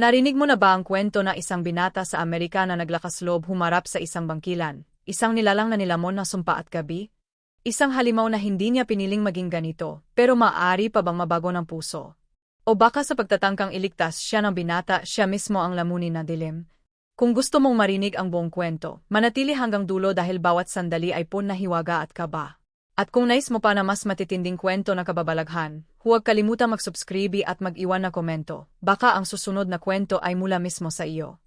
Narinig mo na ba ang kwento na isang binata sa Amerika na naglakas loob humarap sa isang bangkilan, isang nilalang na nilamon na sumpa at gabi? Isang halimaw na hindi niya piniling maging ganito, pero maaari pa bang mabago ng puso? O baka sa pagtatangkang iligtas siya ng binata, siya mismo ang lamunin na dilim? Kung gusto mong marinig ang buong kwento, manatili hanggang dulo dahil bawat sandali ay pun na hiwaga at kaba. At kung nais mo pa na mas matitinding kwento na kababalaghan, huwag kalimutan mag-subscribe at mag-iwan na komento. Baka ang susunod na kwento ay mula mismo sa iyo.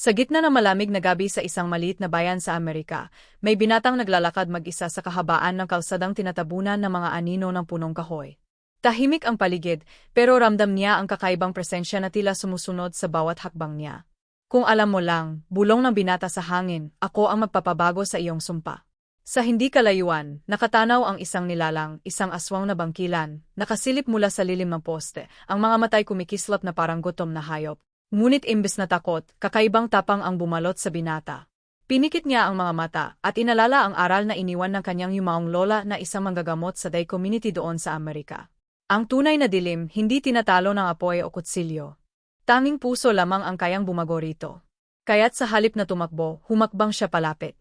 Sa gitna ng malamig na gabi sa isang maliit na bayan sa Amerika, may binatang naglalakad mag-isa sa kahabaan ng kalsadang tinatabunan ng mga anino ng punong kahoy. Tahimik ang paligid, pero ramdam niya ang kakaibang presensya na tila sumusunod sa bawat hakbang niya. Kung alam mo lang, bulong ng binata sa hangin, ako ang magpapabago sa iyong sumpa. Sa hindi kalayuan, nakatanaw ang isang nilalang, isang aswang na bangkilan, nakasilip mula sa lilim ng poste, ang mga matay kumikislap na parang gutom na hayop. Ngunit imbes na takot, kakaibang tapang ang bumalot sa binata. Pinikit niya ang mga mata at inalala ang aral na iniwan ng kanyang yumaong lola na isang manggagamot sa day community doon sa Amerika. Ang tunay na dilim, hindi tinatalo ng apoy o kutsilyo. Tanging puso lamang ang kayang bumago rito. Kaya't sa halip na tumakbo, humakbang siya palapit.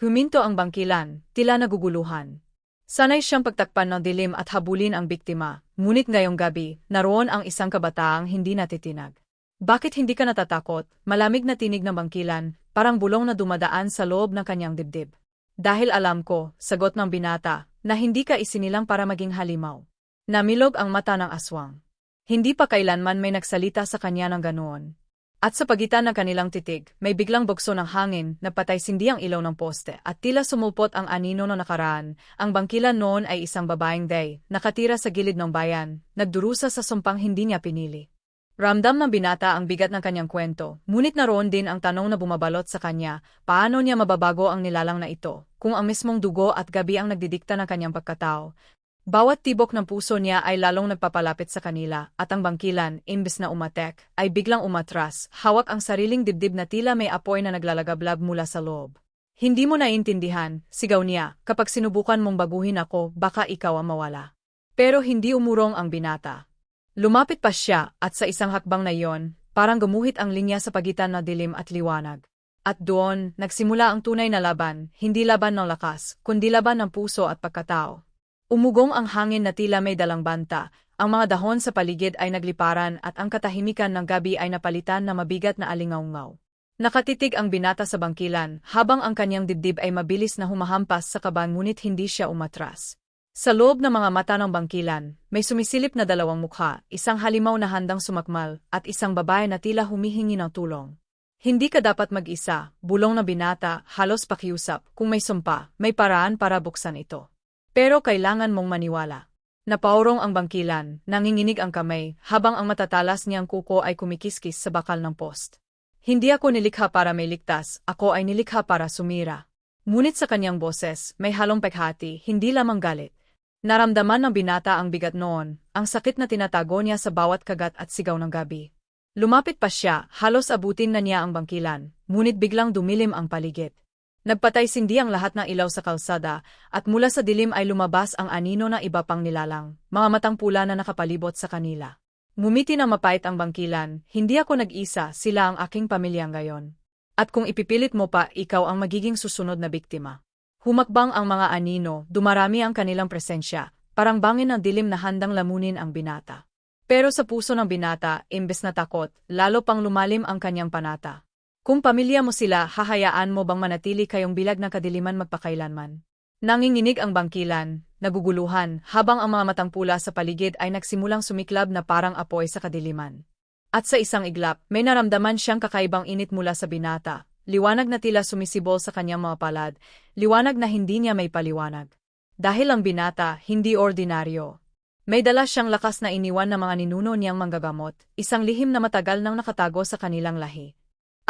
Huminto ang bangkilan, tila naguguluhan. Sanay siyang pagtakpan ng dilim at habulin ang biktima, ngunit ngayong gabi, naroon ang isang kabataang hindi natitinag. Bakit hindi ka natatakot? Malamig na tinig ng bangkilan, parang bulong na dumadaan sa loob ng kanyang dibdib. Dahil alam ko, sagot ng binata, na hindi ka isinilang para maging halimaw. Namilog ang mata ng aswang. Hindi pa kailanman may nagsalita sa kanya ng ganoon. At sa pagitan ng kanilang titig, may biglang bukso ng hangin na patay sindi ang ilaw ng poste at tila sumupot ang anino no nakaraan. Ang bangkilan noon ay isang babaeng day, nakatira sa gilid ng bayan, nagdurusa sa sumpang hindi niya pinili. Ramdam ng binata ang bigat ng kanyang kwento, ngunit naroon din ang tanong na bumabalot sa kanya, paano niya mababago ang nilalang na ito, kung ang mismong dugo at gabi ang nagdidikta ng kanyang pagkatao, bawat tibok ng puso niya ay lalong nagpapalapit sa kanila, at ang bangkilan, imbes na umatek, ay biglang umatras, hawak ang sariling dibdib na tila may apoy na naglalagablab mula sa loob. Hindi mo naiintindihan, sigaw niya, kapag sinubukan mong baguhin ako, baka ikaw ang mawala. Pero hindi umurong ang binata. Lumapit pa siya, at sa isang hakbang na iyon, parang gumuhit ang linya sa pagitan ng dilim at liwanag. At doon, nagsimula ang tunay na laban, hindi laban ng lakas, kundi laban ng puso at pagkatao. Umugong ang hangin na tila may dalang banta, ang mga dahon sa paligid ay nagliparan at ang katahimikan ng gabi ay napalitan na mabigat na alingaungaw. Nakatitig ang binata sa bangkilan, habang ang kanyang dibdib ay mabilis na humahampas sa kaban ngunit hindi siya umatras. Sa loob ng mga mata ng bangkilan, may sumisilip na dalawang mukha, isang halimaw na handang sumakmal, at isang babae na tila humihingi ng tulong. Hindi ka dapat mag-isa, bulong na binata, halos pakiusap, kung may sumpa, may paraan para buksan ito. Pero kailangan mong maniwala. Napaurong ang bangkilan, nanginginig ang kamay, habang ang matatalas niyang kuko ay kumikiskis sa bakal ng post. Hindi ako nilikha para may ligtas, ako ay nilikha para sumira. Ngunit sa kanyang boses, may halong pekhati, hindi lamang galit. Naramdaman ng binata ang bigat noon, ang sakit na tinatago niya sa bawat kagat at sigaw ng gabi. Lumapit pa siya, halos abutin na niya ang bangkilan, ngunit biglang dumilim ang paligid. Nagpatay sindi ang lahat ng ilaw sa kalsada, at mula sa dilim ay lumabas ang anino na iba pang nilalang, mga matang pula na nakapalibot sa kanila. Ngumiti na mapait ang bangkilan, hindi ako nag-isa, sila ang aking pamilya ngayon. At kung ipipilit mo pa, ikaw ang magiging susunod na biktima. Humakbang ang mga anino, dumarami ang kanilang presensya, parang bangin ng dilim na handang lamunin ang binata. Pero sa puso ng binata, imbes na takot, lalo pang lumalim ang kanyang panata. Kung pamilya mo sila, hahayaan mo bang manatili kayong bilag ng kadiliman magpakailanman? Nanginginig ang bangkilan, naguguluhan, habang ang mga matang pula sa paligid ay nagsimulang sumiklab na parang apoy sa kadiliman. At sa isang iglap, may naramdaman siyang kakaibang init mula sa binata, liwanag na tila sumisibol sa kanyang mga palad, liwanag na hindi niya may paliwanag. Dahil ang binata, hindi ordinaryo. May dala siyang lakas na iniwan ng mga ninuno niyang manggagamot, isang lihim na matagal nang nakatago sa kanilang lahi.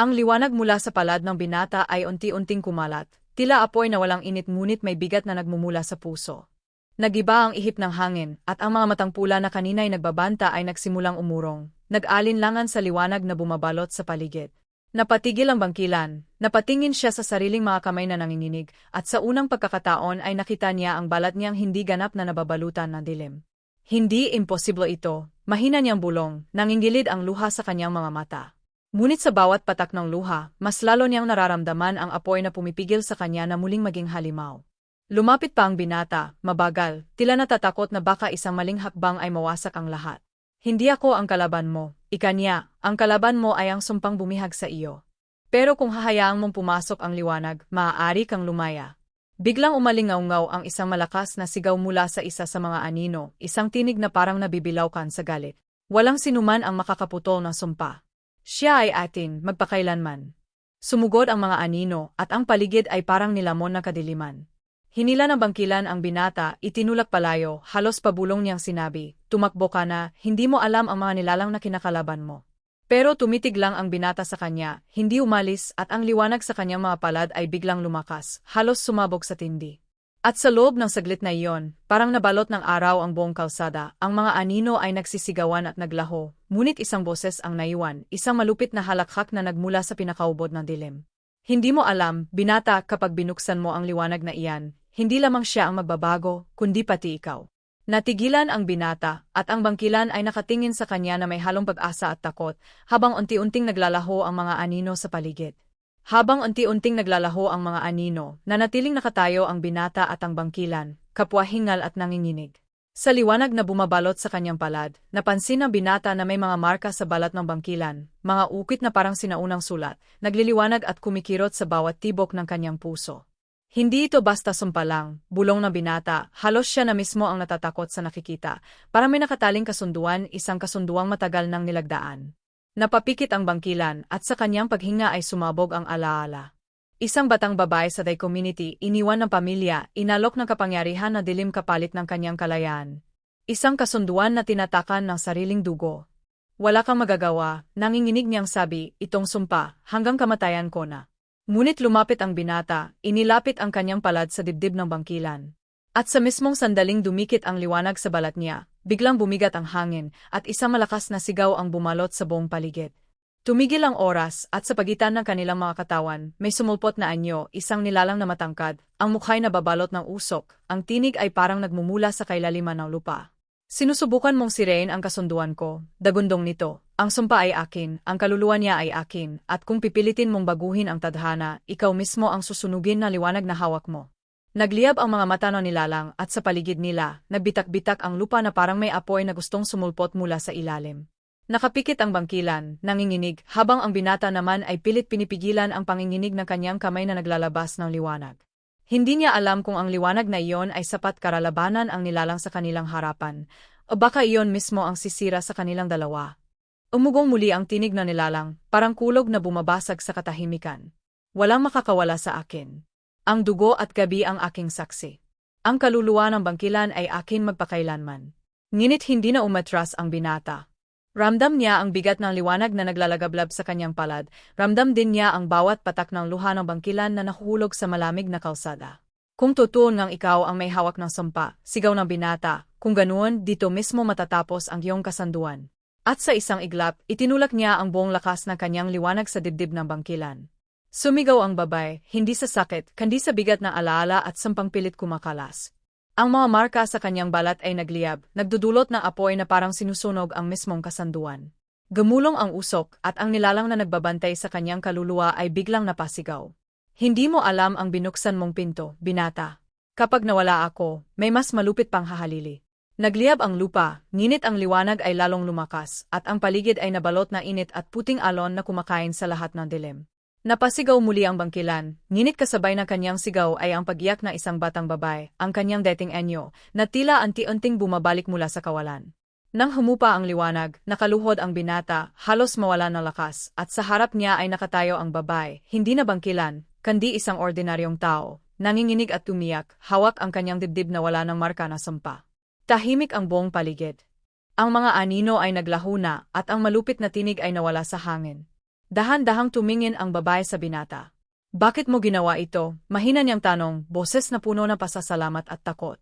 Ang liwanag mula sa palad ng binata ay unti-unting kumalat, tila apoy na walang init ngunit may bigat na nagmumula sa puso. Nagiba ang ihip ng hangin, at ang mga matang pula na kanina'y nagbabanta ay nagsimulang umurong, nag-alinlangan sa liwanag na bumabalot sa paligid. Napatigil ang bangkilan, napatingin siya sa sariling mga kamay na nanginginig, at sa unang pagkakataon ay nakita niya ang balat niyang hindi ganap na nababalutan ng dilim. Hindi imposible ito, mahina niyang bulong, nangingilid ang luha sa kanyang mga mata. Ngunit sa bawat patak ng luha, mas lalo niyang nararamdaman ang apoy na pumipigil sa kanya na muling maging halimaw. Lumapit pa ang binata, mabagal, tila natatakot na baka isang maling hakbang ay mawasak ang lahat. Hindi ako ang kalaban mo, ikanya, ang kalaban mo ay ang sumpang bumihag sa iyo. Pero kung hahayaang mong pumasok ang liwanag, maaari kang lumaya. Biglang umalingaw-ngaw ang isang malakas na sigaw mula sa isa sa mga anino, isang tinig na parang nabibilawkan sa galit. Walang sinuman ang makakaputol ng sumpa. Siya ay atin, magpakailanman. Sumugod ang mga anino, at ang paligid ay parang nilamon na kadiliman. Hinila ng bangkilan ang binata, itinulak palayo, halos pabulong niyang sinabi, tumakbo ka na, hindi mo alam ang mga nilalang na kinakalaban mo. Pero tumitig lang ang binata sa kanya, hindi umalis at ang liwanag sa kanyang mga palad ay biglang lumakas, halos sumabog sa tindi. At sa loob ng saglit na iyon, parang nabalot ng araw ang buong kalsada, ang mga anino ay nagsisigawan at naglaho, ngunit isang boses ang naiwan, isang malupit na halakhak na nagmula sa pinakaubod ng dilim. Hindi mo alam, binata, kapag binuksan mo ang liwanag na iyan, hindi lamang siya ang magbabago, kundi pati ikaw. Natigilan ang binata, at ang bangkilan ay nakatingin sa kanya na may halong pag-asa at takot, habang unti-unting naglalaho ang mga anino sa paligid. Habang unti-unting naglalaho ang mga anino, nanatiling nakatayo ang binata at ang bangkilan, kapwa-hingal at nanginginig. Sa liwanag na bumabalot sa kanyang palad, napansin ng binata na may mga marka sa balat ng bangkilan, mga ukit na parang sinaunang sulat, nagliliwanag at kumikirot sa bawat tibok ng kanyang puso. Hindi ito basta sumpa lang, bulong ng binata, halos siya na mismo ang natatakot sa nakikita, para may nakataling kasunduan isang kasunduang matagal nang nilagdaan. Napapikit ang bangkilan at sa kanyang paghinga ay sumabog ang alaala. Isang batang babae sa Day Community, iniwan ng pamilya, inalok ng kapangyarihan na dilim kapalit ng kanyang kalayaan. Isang kasunduan na tinatakan ng sariling dugo. Wala kang magagawa, nanginginig niyang sabi, itong sumpa, hanggang kamatayan ko na. Ngunit lumapit ang binata, inilapit ang kanyang palad sa dibdib ng bangkilan. At sa mismong sandaling dumikit ang liwanag sa balat niya, Biglang bumigat ang hangin, at isang malakas na sigaw ang bumalot sa buong paligid. Tumigil ang oras, at sa pagitan ng kanilang mga katawan, may sumulpot na anyo, isang nilalang na matangkad, ang mukha'y nababalot ng usok, ang tinig ay parang nagmumula sa kailaliman ng lupa. Sinusubukan mong sirein ang kasunduan ko, dagundong nito, ang sumpa ay akin, ang kaluluwa niya ay akin, at kung pipilitin mong baguhin ang tadhana, ikaw mismo ang susunugin na liwanag na hawak mo. Nagliyab ang mga mata ng nilalang at sa paligid nila, nagbitak-bitak ang lupa na parang may apoy na gustong sumulpot mula sa ilalim. Nakapikit ang bangkilan, nanginginig, habang ang binata naman ay pilit pinipigilan ang panginginig ng kanyang kamay na naglalabas ng liwanag. Hindi niya alam kung ang liwanag na iyon ay sapat karalabanan ang nilalang sa kanilang harapan, o baka iyon mismo ang sisira sa kanilang dalawa. Umugong muli ang tinig ng nilalang, parang kulog na bumabasag sa katahimikan. Walang makakawala sa akin. Ang dugo at gabi ang aking saksi. Ang kaluluwa ng bangkilan ay akin magpakailanman. Nginit hindi na umatras ang binata. Ramdam niya ang bigat ng liwanag na naglalagablab sa kanyang palad, ramdam din niya ang bawat patak ng luha ng bangkilan na nahuhulog sa malamig na kalsada. Kung totoo ngang ikaw ang may hawak ng sumpa, sigaw ng binata, kung ganoon, dito mismo matatapos ang iyong kasanduan. At sa isang iglap, itinulak niya ang buong lakas ng kanyang liwanag sa dibdib ng bangkilan. Sumigaw ang babay, hindi sa sakit, kundi sa bigat ng alaala at sampang pilit kumakalas. Ang mga marka sa kanyang balat ay nagliyab, nagdudulot ng apoy na parang sinusunog ang mismong kasanduan. Gumulong ang usok at ang nilalang na nagbabantay sa kanyang kaluluwa ay biglang napasigaw. Hindi mo alam ang binuksan mong pinto, binata. Kapag nawala ako, may mas malupit pang hahalili. Nagliyab ang lupa, nginit ang liwanag ay lalong lumakas, at ang paligid ay nabalot na init at puting alon na kumakain sa lahat ng dilim. Napasigaw muli ang bangkilan, nginit kasabay ng kanyang sigaw ay ang pagiyak na isang batang babae, ang kanyang dating enyo, na tila anti-unting bumabalik mula sa kawalan. Nang humupa ang liwanag, nakaluhod ang binata, halos mawala ng lakas, at sa harap niya ay nakatayo ang babae, hindi na bangkilan, kundi isang ordinaryong tao, nanginginig at tumiyak, hawak ang kanyang dibdib na wala ng marka na sampa. Tahimik ang buong paligid. Ang mga anino ay naglaho na, at ang malupit na tinig ay nawala sa hangin. Dahan-dahang tumingin ang babae sa binata. Bakit mo ginawa ito? Mahina niyang tanong, boses na puno ng pasasalamat at takot.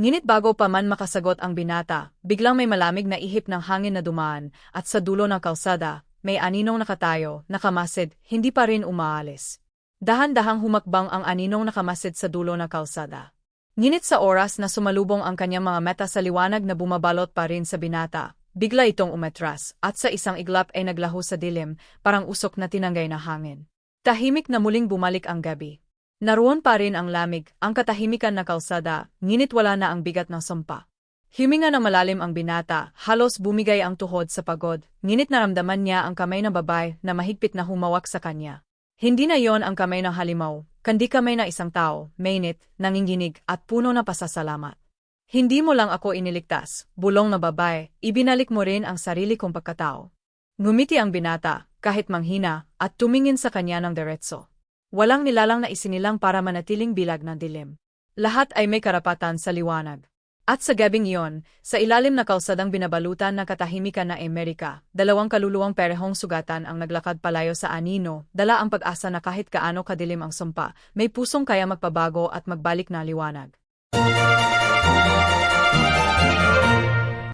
Nginit bago pa man makasagot ang binata, biglang may malamig na ihip ng hangin na dumaan, at sa dulo ng kalsada, may aninong nakatayo, nakamasid, hindi pa rin umaalis. Dahan-dahang humakbang ang aninong nakamasid sa dulo ng kalsada. Ngunit sa oras na sumalubong ang kanyang mga meta sa liwanag na bumabalot pa rin sa binata, bigla itong umetras at sa isang iglap ay naglaho sa dilim, parang usok na tinanggay na hangin. Tahimik na muling bumalik ang gabi. Naroon pa rin ang lamig, ang katahimikan na kalsada, ngunit wala na ang bigat ng sumpa. Huminga na malalim ang binata, halos bumigay ang tuhod sa pagod, ngunit naramdaman niya ang kamay ng babae na mahigpit na humawak sa kanya. Hindi na yon ang kamay ng halimaw, kundi kamay na isang tao, mainit, nanginginig, at puno na pasasalamat. Hindi mo lang ako iniligtas, bulong na babae, ibinalik mo rin ang sarili kong pagkatao. Ngumiti ang binata, kahit manghina, at tumingin sa kanya ng diretso. Walang nilalang na isinilang para manatiling bilag ng dilim. Lahat ay may karapatan sa liwanag. At sa gabing iyon, sa ilalim na kalsadang binabalutan ng katahimikan na Amerika, dalawang kaluluwang perehong sugatan ang naglakad palayo sa anino, dala ang pag-asa na kahit kaano kadilim ang sumpa, may pusong kaya magpabago at magbalik na liwanag.